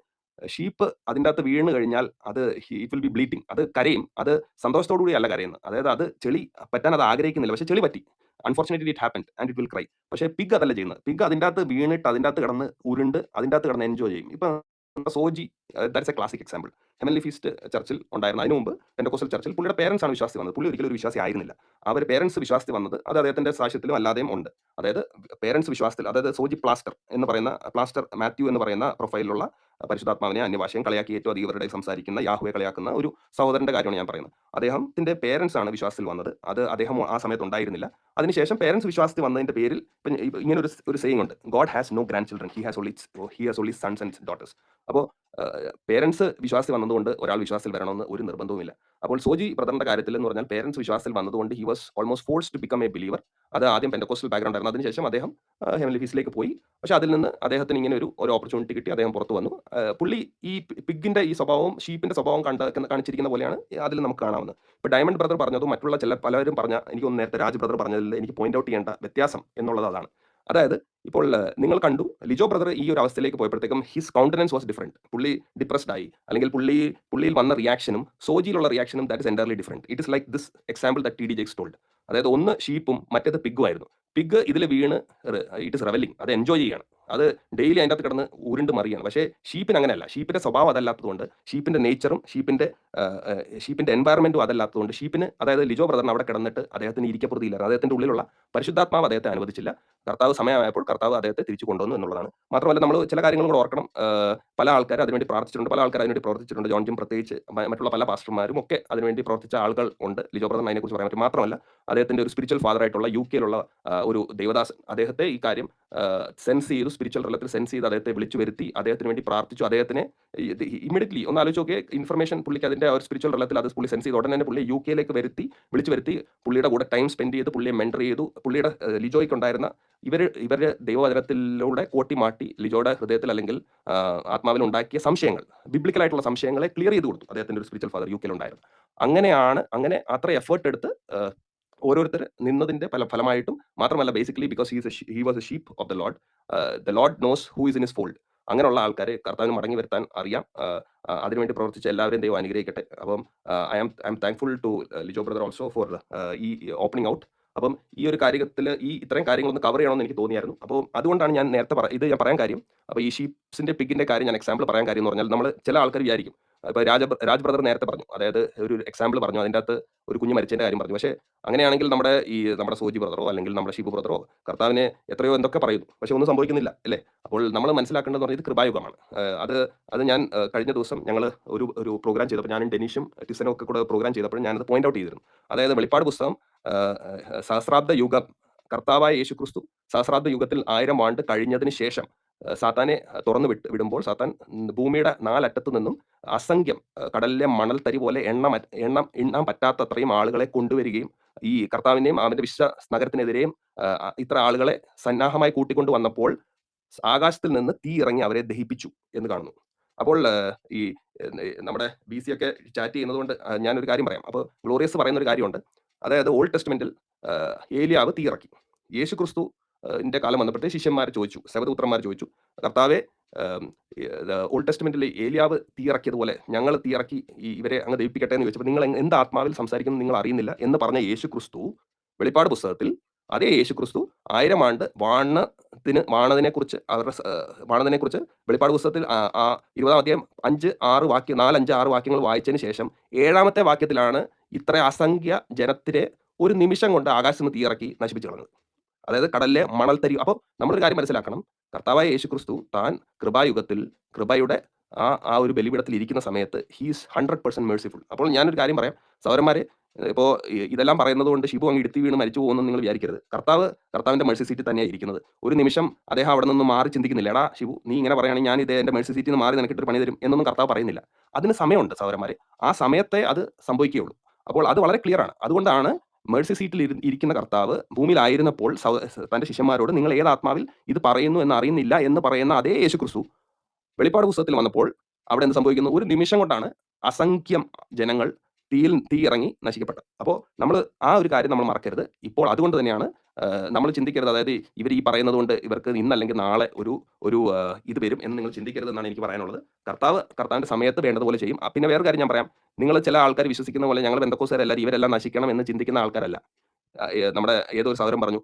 ഷീപ്പ് അതിന്റെ അകത്ത് വീണ് കഴിഞ്ഞാൽ അത് ഇറ്റ് വിൽ ബി ബ്ലീറ്റിംഗ് അത് കരയും. അത് സന്തോഷത്തോടുകൂടി അല്ല കരയുന്നത്. അതായത് അത് ചെളി പറ്റാൻ അത് ആഗ്രഹിക്കുന്നില്ല. പക്ഷേ ചെളി പറ്റി. Unfortunately it happen and it will cry പക്ഷേ പിഗ് അതല്ല ചെയ്യുന്നത്. പിഗ് അതിന്റെ അകത്ത് വീണിട്ട് അതിന്റെ അകത്ത് കിടന്ന് ഉരുണ്ട് അതിന്റെ അകത്ത് കിടന്ന് എൻജോയ് ചെയ്യും. ഇപ്പം Soji that's a classic example heavenly feast ചർച്ചിൽ ഉണ്ടായിരുന്നു അതിന് മുമ്പ് പെൻഡക്കോസ്റ്റൽ ചർച്ചിൽ പുള്ളിയുടെ പേരൻസ് ആണ് വിശ്വാസി വന്നത്. പുള്ളി ഒരിക്കലും ഒരു വിശ്വാസി ആയിരുന്നില്ല. അവർ പേരൻസ് വിശ്വാസത്തിൽ വന്നത് അത് അദ്ദേഹത്തിന്റെ സാക്ഷ്യത്തിലും അല്ലാതെയും ഉണ്ട്. അതായത് പേരൻസ് വിശ്വാസത്തിൽ അതായത് സോജി പ്ലാസ്റ്റർ എന്ന് പറയുന്ന പ്ലാസ്റ്റർ മാത്യു എന്ന് പറയുന്ന പ്രൊഫൈലിലുള്ള പരിശുദ്ധാത്മാവിനെ അന്യഭാഷയും കളിയാക്കി ഏറ്റവും അധികം ഇവരുടെ സംസാരിക്കുന്ന യാഹുവെ കളിയാക്കുന്ന ഒരു സഹോദരന്റെ കാര്യമാണ് ഞാൻ പറയുന്നത്. അദ്ദേഹത്തിന്റെ പേരൻസ് ആണ് വിശ്വാസത്തിൽ വന്നത്. അത് അദ്ദേഹം ആ സമയത്ത് ഉണ്ടായിരുന്നില്ല. അതിനുശേഷം പേരൻസ് വിശ്വാസത്തിൽ വന്നതിന്റെ പേരിൽ ഇങ്ങനെ ഒരു ഒരു സെയിങ് ഉണ്ട്. God has no grandchildren he has only he has only sons and daughters അപ്പോൾ പേരൻസ് വിശ്വാസത്തിൽ വന്നതുകൊണ്ട് ഒരാൾ വിശ്വാസത്തിൽ വരണമെന്ന് ഒരു നിർബന്ധവുമില്ല. അപ്പോൾ സോജി ബ്രദറിന്റെ കാര്യത്തിൽ എന്ന് പറഞ്ഞാൽ പേരൻസ് വിശ്വാസത്തിൽ വന്നതുകൊണ്ട് he was almost force to become a believer അത് ആദ്യം പെൻഡക്കോസ്റ്റൽ ബാക്ക്ഗ്രൗണ്ട് ആയിരുന്നു. അതിനുശേഷം അദ്ദേഹം ഹെമലി ഫീസിലേക്ക് പോയി. പക്ഷെ അതിൽ നിന്ന് അദ്ദേഹത്തിന് ഇങ്ങനെ ഒരു ഒരു ഓപ്പർച്യൂണിറ്റി കിട്ടി. അദ്ദേഹം പുറത്തു വന്നു. പുള്ളി ഈ പിഗിന്റെ ഈ സ്വഭാവവും ഷീപ്പിന്റെ സ്വഭാവം കണ്ട കാണിച്ചിരിക്കുന്ന പോലെയാണ് അതിൽ നമുക്ക് കാണാവുന്നത്. ഇപ്പോൾ ഡയമണ്ട് ബ്രദർ പറഞ്ഞതും മറ്റുള്ള ചില പലരും പറഞ്ഞ എനിക്ക് ഒന്ന് നേരത്തെ രാജ് ബ്രദർ പറഞ്ഞതിൽ എനിക്ക് പോയിന്റ് ഔട്ട് ചെയ്യേണ്ട വ്യത്യാസം എന്നുള്ളത് അതാണ്. അതായത് ഇപ്പോൾ നിങ്ങൾ കണ്ടു ലിജോ ബ്രദർ ഈ ഒരു അവസ്ഥയിലേക്ക് പോയപ്പോഴത്തേക്കും ഹിസ് കൗണ്ടനൻസ് വാസ് ഡിഫറെന്റ് പുള്ളി ഡിപ്രസ്ഡ് ആയി. അല്ലെങ്കിൽ പുള്ളി പുള്ളിയിൽ വന്ന റിയാക്ഷനും സോജിയിലുള്ള റിയാക്ഷനും that is entirely different it is like this example that T D Jakes told അതായത് ഒന്ന് ഷീപ്പും മറ്റേത് പിഗും ആയിരുന്നു. പിഗ് ഇതിൽ വീണ് ഇറ്റ് ഇസ് റെവലിംഗ് അത് എൻജോയ് ചെയ്യാണ്. അത് ഡെയിലി അതിന്റെ അകത്ത് കിടന്ന് ഉരുണ്ട് മറിയാണ്. പക്ഷേ ഷീപ്പിന് അങ്ങനെയല്ല. ഷീപ്പിന്റെ സ്വഭാവം അതല്ലാത്തതുകൊണ്ട് ഷീപ്പിന്റെ നേച്ചറും ഷീപ്പിന്റെ ഷീപ്പിന്റെ എൻവയറമെന്റും അതല്ലാത്തതുകൊണ്ട് ഷീപ്പിന് അതായത് ലിജോ ബ്രദറിന് അവിടെ കിടന്നിട്ട് അദ്ദേഹത്തിന് ഇരിക്കപ്പെടുത്തിയില്ലായിരുന്നു അദ്ദേഹത്തിന്റെ ഉള്ളിലുള്ള പരിശുദ്ധാത്മാവ് അദ്ദേഹത്തെ അനുവദിച്ചില്ല. കർത്താവ് സമയമായപ്പോൾ കർത്താവ് അദ്ദേഹത്തെ തിരിച്ചു കൊണ്ടുവന്നു എന്നുള്ളതാണ്. മാത്രമല്ല നമ്മൾ ചില കാര്യങ്ങൾ കൂടെ ഓർക്കണം. പല ആൾക്കാർ അതിനുവേണ്ടി പ്രാർത്ഥിച്ചിട്ടുണ്ട്. പല ആൾക്കാർ അതിനുവേണ്ടി പ്രവർത്തിച്ചിട്ടുണ്ട്. ജോൺ ജിം പ്രത്യേകിച്ച് മറ്റുള്ള പല പാസ്റ്റർമാരും ഒക്കെ അതിനുവേണ്ടി പ്രവർത്തിച്ച ആളുകൾ ഉണ്ട്. ലിജോ ബ്രദറിന് അതിനെക്കുറിച്ച് പറയാൻ പറ്റും. മാത്രമല്ല അദ്ദേഹത്തിന്റെ ഒരു സ്പിരിച്വൽ ഫാദർ ആയിട്ടുള്ള യു കെയിലുള്ള ഒരു ദേവദാസൻ അദ്ദേഹത്തെ ഈ കാര്യം സെൻസ് ചെയ്തു. സ്പിരിച്വൽ തലത്തിൽ സെൻസ് ചെയ്ത് അദ്ദേഹത്തെ വിളിച്ചു വരുത്തി. അദ്ദേഹത്തിന് വേണ്ടി പ്രാർത്ഥിച്ചു. അദ്ദേഹത്തിനെ ഇമ്മീഡിയറ്റ്ലി ഒന്ന് ആലോചിച്ച് നോക്കിയ. ഇൻഫർമേഷൻ പുള്ളിക്ക് അതിന്റെ ഒരു സ്പിരിച്വൽ തലത്തിൽ അത് പുള്ളി സെൻസ് ചെയ്ത് ഉടനെ തന്നെ പുള്ളി യു കെയിലേക്ക് വരുത്തി വിളിച്ചു വരുത്തി. പുള്ളിയുടെ കൂടെ ടൈം സ്പെൻഡ് ചെയ്ത് പുള്ളിയെ മെന്റർ ചെയ്തു. പുള്ളിയുടെ ലിജോയ്ക്ക് ഉണ്ടായിരുന്ന ഇവർ ഇവരുടെ ദൈവവചനത്തിലൂടെ കോട്ടി മാറ്റി ലിജോയുടെ ഹൃദയത്തിൽ അല്ലെങ്കിൽ ആത്മാവിൽ ഉണ്ടാക്കിയ സംശയങ്ങൾ ബിബ്ലിക്കലായിട്ടുള്ള സംശയങ്ങളെ ക്ലിയർ ചെയ്ത് കൊടുത്തു. അദ്ദേഹത്തിന്റെ ഒരു സ്പിരിച്വൽ ഫാദർ യു കെയിലുണ്ടായിരുന്നു അങ്ങനെയാണ് അങ്ങനെ അത്ര എഫേർട്ട് എടുത്ത് ഓരോരുത്തർ നിന്നതിന്റെ പല ഫലമായിട്ടും മാത്രമല്ല basically because he's he was a sheep of the Lord the Lord knows who is in his fold അങ്ങനെയുള്ള ആൾക്കാരെ കർത്താവിന് മടങ്ങി വരുത്താൻ അറിയാം. അതിനുവേണ്ടി പ്രവർത്തിച്ച എല്ലാവരും ദൈവം അനുഗ്രഹിക്കട്ടെ. അപ്പം I am I am thankful to Lijo brother also for ഈ ഓപ്പണിംഗ് ഔട്ട് അപ്പം ഈ ഒരു കാര്യത്തിൽ ഈ ഇത്രയും കാര്യങ്ങളൊന്ന് കവർ ചെയ്യണമെന്ന് എനിക്ക് തോന്നിയായിരുന്നു. അപ്പോൾ അതുകൊണ്ടാണ് ഞാൻ നേരത്തെ പറ ഇത് ഞാൻ പറയാൻ കാര്യം. അപ്പോൾ ഈ ഷീപ്സിന്റെ പിഗിന്റെ കാര്യം ഞാൻ എക്സാമ്പിൾ പറയാൻ കാര്യം എന്ന് പറഞ്ഞാൽ നമ്മൾ ചില ആൾക്കാർ വിചാരിക്കും. ഇപ്പോൾ രാജ രാജ് ബ്രദർ നേരത്തെ പറഞ്ഞു. അതായത് ഒരു എക്സാമ്പിൾ പറഞ്ഞു. അതിന്റെ അകത്ത് ഒരു കുഞ്ഞ് മരിച്ചതിന്റെ കാര്യം പറഞ്ഞു. പക്ഷേ അങ്ങനെയാണെങ്കിൽ നമ്മുടെ ഈ നമ്മുടെ സോജി ബ്രദറോ അല്ലെങ്കിൽ നമ്മുടെ ഷിബു ബ്രദറോ കർത്താവിനെ എത്രയോ എന്തൊക്കെ പറയുന്നു. പക്ഷേ ഒന്നും സംഭവിക്കുന്നില്ല അല്ലേ? അപ്പോൾ നമ്മൾ മനസ്സിലാക്കേണ്ടത് പറഞ്ഞാൽ ഇത് കൃപായുഗമാണ്. അത് അത് ഞാൻ കഴിഞ്ഞ ദിവസം ഞങ്ങൾ ഒരു ഒരു പ്രോഗ്രാം ചെയ്തപ്പോൾ ഞാനും ഡെനീഷും ടിസനും ഒക്കെ കൂടെ പ്രോഗ്രാം ചെയ്തപ്പോൾ ഞാനത് പോയിന്റ് ഔട്ട് ചെയ്തിരുന്നു. അതായത് വെളിപ്പാട് പുസ്തകം സഹസ്രാബ്ദ യുഗം. കർത്താവായ യേശു ക്രിസ്തു സഹസ്രാബ്ദ യുഗത്തിൽ ആയിരം ആണ്ട് കഴിഞ്ഞതിന് ശേഷം സാത്താനെ തുറന്നു വിട്ട് വിടുമ്പോൾ സാത്താൻ ഭൂമിയുടെ നാലറ്റത്തു നിന്നും അസംഖ്യം കടലിലെ മണൽ തരി പോലെ എണ്ണ എണ്ണം എണ്ണാൻ പറ്റാത്തത്രയും ആളുകളെ കൊണ്ടുവരികയും ഈ കർത്താവിനെയും അവന്റെ വിശ്വ നഗരത്തിനെതിരെയും ഇത്ര ആളുകളെ സന്നാഹമായി കൂട്ടിക്കൊണ്ടു വന്നപ്പോൾ ആകാശത്തിൽ നിന്ന് തീ ഇറങ്ങി അവരെ ദഹിപ്പിച്ചു എന്ന് കാണുന്നു. അപ്പോൾ ഈ നമ്മുടെ ബി സി ഒക്കെ ചാറ്റ് ചെയ്യുന്നത് കൊണ്ട് ഞാനൊരു കാര്യം പറയാം. അപ്പോൾ ഗ്ലോറിയസ് പറയുന്ന ഒരു കാര്യമുണ്ട്. അതായത് ഓൾഡ് ടെസ്റ്റ്മെന്റിൽ ഏലിയാവ് തീയിറക്കി. യേശു ക്രിസ്തു ഇന്റെ കാലം വന്നപ്പോഴത്തെ ശിഷ്യന്മാർ ചോദിച്ചു ശബദപുത്രന്മാർ ചോദിച്ചു കർത്താവെ ഓൾഡ് ടെസ്റ്റ്മെന്റിൽ ഏലിയാവ് തീയിറക്കിയതുപോലെ ഞങ്ങൾ തീയിറക്കി ഇവരെ അങ്ങ് ദയിപ്പിക്കട്ടെ എന്ന് ചോദിച്ചപ്പോൾ നിങ്ങൾ എന്ത് ആത്മാവിൽ സംസാരിക്കുന്നു നിങ്ങൾ അറിയുന്നില്ല എന്ന് പറഞ്ഞ യേശു ക്രിസ്തു വെളിപ്പാട് പുസ്തകത്തിൽ അതേ യേശു ക്രിസ്തു ആയിരം ആണ്ട് വാണത്തിന് വാണതിനെ കുറിച്ച് അവരുടെ വാണതിനെ കുറിച്ച് വെളിപ്പാട് പുസ്തകത്തിൽ ആ- ഇരുപതാം അധ്യായം അഞ്ച് ആറ് വാക്യം നാലഞ്ച് ആറ് വാക്യങ്ങൾ വായിച്ചതിന് ശേഷം ഏഴാമത്തെ വാക്യത്തിലാണ് ഇത്ര അസംഖ്യ ജനത്തിനെ ഒരു നിമിഷം കൊണ്ട് ആകാശത്ത് തീയിറക്കി നശിപ്പിച്ചു കളഞ്ഞത്. അതായത് കടലിലെ മണൽ തരി അപ്പോൾ നമ്മളൊരു കാര്യം മനസ്സിലാക്കണം. കർത്താവായ യേശുക്രിസ്തു താൻ കൃപായുഗത്തിൽ കൃപയുടെ ആ ആ ഒരു ബലിപീഠത്തിൽ ഇരിക്കുന്ന സമയത്ത് ഹീസ് ഹൺഡ്രഡ് പെർസെന്റ് മേഴ്സിഫുൾ അപ്പോൾ ഞാനൊരു കാര്യം പറയാം. സൗരന്മാരെ ഇപ്പോൾ ഇതെല്ലാം പറയുന്നത് കൊണ്ട് ഷിബു അങ്ങ് ഇടുത്തി വീണ് മരിച്ചു പോകുമെന്ന് നിങ്ങൾ വിചാരിക്കരുത്. കർത്താവ് കർത്താവിന്റെ മേഴ്സി സീറ്റിൽ തന്നെയാണ് ഇരിക്കുന്നത്. ഒരു നിമിഷം അദ്ദേഹം അവിടെ നിന്ന് മാറി ചിന്തിക്കുന്നില്ല. എടാ ഷിബു നീ ഇങ്ങനെ പറയുകയാണെങ്കിൽ ഞാൻ ഇത് എന്റെ മേഴ്സി സീറ്റിൽ നിന്ന് മാറി നിനക്കിട്ട് പണി തരും എന്നൊന്നും കർത്താവ് പറയുന്നില്ല. അതിന് സമയമുണ്ട് സൗരന്മാരെ ആ സമയത്തെ അത് സംഭവിക്കുകയുള്ളൂ. അപ്പോൾ അത് വളരെ ക്ലിയർ ആണ്. അതുകൊണ്ടാണ് മേഴ്സി സീറ്റിൽ ഇരിക്കുന്ന കർത്താവ് ഭൂമിയിലായിരുന്നപ്പോൾ തന്റെ ശിഷ്യന്മാരോട് നിങ്ങൾ ഏത് ആത്മാവിൽ ഇത് പറയുന്നു എന്ന് അറിയുന്നില്ല എന്ന് പറയുന്ന അതേ യേശു ക്രിസ്തു വെളിപ്പാട് പുസ്തകത്തിൽ വന്നപ്പോൾ അവിടെ എന്ത് സംഭവിക്കുന്നു? ഒരു നിമിഷം കൊണ്ടാണ് അസംഖ്യം ജനങ്ങൾ തീയിൽ തീ ഇറങ്ങി നശിക്കപ്പെട്ടത്. അപ്പോൾ നമ്മൾ ആ ഒരു കാര്യം നമ്മൾ മറക്കരുത്. ഇപ്പോൾ അതുകൊണ്ട് തന്നെയാണ് നമ്മൾ ചിന്തിക്കരുത്. അതായത് ഇവർ ഈ പറയുന്നത് കൊണ്ട് ഇവർക്ക് ഇന്നല്ലെങ്കിൽ നാളെ ഒരു ഒരു ഇത് വരും എന്ന് നിങ്ങൾ ചിന്തിക്കരുത് എന്നാണ് എനിക്ക് പറയാനുള്ളത്. കർത്താവ് കർത്താവിന്റെ സമയത്ത് വേണ്ടതുപോലെ ചെയ്യും. പിന്നെ വേറെ കാര്യം ഞാൻ പറയാം. നിങ്ങൾ ചില ആൾക്കാർ വിശ്വസിക്കുന്ന പോലെ ഞങ്ങൾ ബന്ധക്കോസുകാരെല്ലാവരും ഇവരെല്ലാം നശിക്കണം എന്ന് ചിന്തിക്കുന്ന ആൾക്കാരല്ല. നമ്മുടെ ഏതൊരു സഹോദരൻ പറഞ്ഞു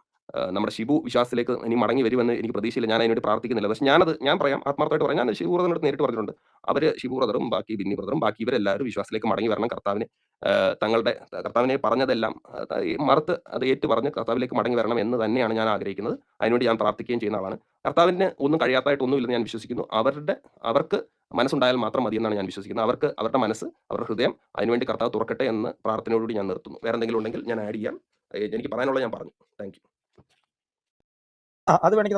നമ്മുടെ ഷിബു വിശ്വാസത്തിലേക്ക് ഇനി മടങ്ങി വരുമെന്ന് എനിക്ക് പ്രതീക്ഷയില്ല. ഞാൻ അതിനുവേണ്ടി പ്രാർത്ഥിക്കുന്നില്ല. പക്ഷെ ഞാനത് ഞാൻ പറയാം ആത്മാർത്ഥമായിട്ട് പറയാം. ഞാൻ ഷിബു ബ്രദറിനോട് നേരിട്ട് പറഞ്ഞിട്ടുണ്ട്. അവർ ഷിബു ബ്രദറും ബാക്കി ബിന്നി ബ്രദറും ബാക്കി ഇവരെല്ലാവരും വിശ്വാസത്തിലേക്ക് മടങ്ങി വരണം. കർത്താവിനെ തങ്ങളുടെ കർത്താവിനെ പറഞ്ഞതെല്ലാം മറുത്ത് അത് ഏറ്റു പറഞ്ഞ് കർത്താവിലേക്ക് മടങ്ങി വരണം എന്ന് തന്നെയാണ് ഞാൻ ആഗ്രഹിക്കുന്നത്. അതിനുവേണ്ടി ഞാൻ പ്രാർത്ഥിക്കുകയും ചെയ്യുന്ന ആളാണ്. കർത്താവിന് ഒന്നും കഴിയാത്തതായിട്ട് ഒന്നുമില്ലെന്ന് ഞാൻ വിശ്വസിക്കുന്നു. അവരുടെ അവർക്ക് മനസ്സുണ്ടായാൽ മാത്രം മതി എന്നാണ് ഞാൻ വിശ്വസിക്കുന്നത്. അവർക്ക് അവരുടെ മനസ്സ് അവരുടെ ഹൃദയം അതിനുവേണ്ടി കർത്താവ് തുറക്കട്ടെ എന്ന് പ്രാർത്ഥനയോടുകൂടി ഞാൻ നിർത്തുന്നു. വേറെ എന്തെങ്കിലും ഉണ്ടെങ്കിൽ ഞാൻ ആഡ് ചെയ്യാം. എനിക്ക് പറയാനുള്ളത് ഞാൻ പറഞ്ഞു. താങ്ക് ആ അത് വേണമെങ്കിൽ